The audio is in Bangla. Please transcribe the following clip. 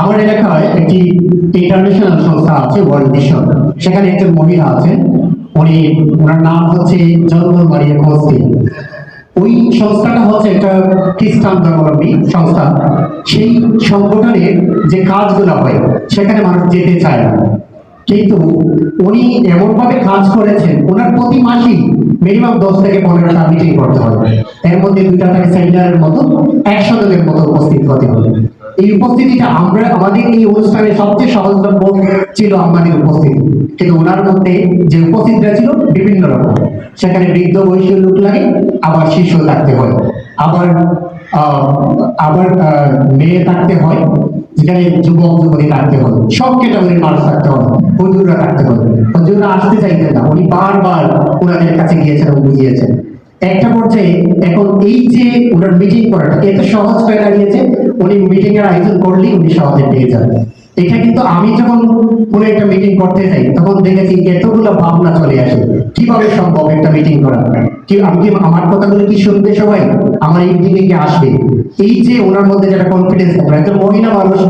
আমার এলাকায় একটি ইন্টারন্যাশনাল সংস্থা আছে ওয়ার্ল্ড মিশন সেখানে একজন মহিলা আছেন উনি ওনার নাম হচ্ছে জন্ম মারিয়া কোস্তি ওই সংস্থাটা হচ্ছে একটা খ্রিস্টান ধর্মাবলম্বী সংস্থা। সেই সংগঠনের যে কাজগুলো হয়, সেখানে মানুষ যেতে চায় না। কিন্তু উনি এমনভাবে কাজ করেছেন ওনার প্রতি মাসেই মিনিমাম দশ থেকে পনেরোটা মিটিং করতে হবে। এর মধ্যে দুইটা থেকে সেমিনারের মতো, একশো জনের মতো উপস্থিত হতে হবে। এই উপস্থিতিটা আমরা, আমাদের এই অনুষ্ঠানে সবচেয়ে সহজলভ্য ছিল আমাদের উপস্থিতি। কিন্তু ওনার মধ্যে যে উপস্থিতিটা ছিল বিভিন্ন রকম। সেখানে বৃদ্ধ বয়সী লোক লাগে, আবার শিশু থাকতে হয়। আবার আবার মেয়ে থাকতে হয়, যেখানে যুবক, যুবতী থাকতে হয়। সব ক্যাটাগরির মানুষ থাকতে হয়, হুজুররা থাকতে হয়। হুজুররা আসতে চাইতেন না, উনি বারবার ওনাদের কাছে গিয়েছেন এবং বুঝিয়েছেন। একটা পর্যায়ে এখন এই যে ওনার মিটিং করাটা এত সহজ হয়ে দাঁড়িয়েছে? উনি মিটিং এর আয়োজন করলেই উনি সহজে পেয়ে যাবেন। এটা কিন্তু আমি যখন কোনো একটা মিটিং করতে যাই, তখন দেখেছি এতগুলো ভাবনা চলে আসে। কীভাবে সম্ভব একটা মিটিং করা? কি, আমি কি আমার কথাগুলো কি শুনবে সবাই? আমার এই মিটিংয়ে কি আসবে? এই যে ওনার মধ্যে যেটা কনফিডেন্স একজন মহিলা মানুষ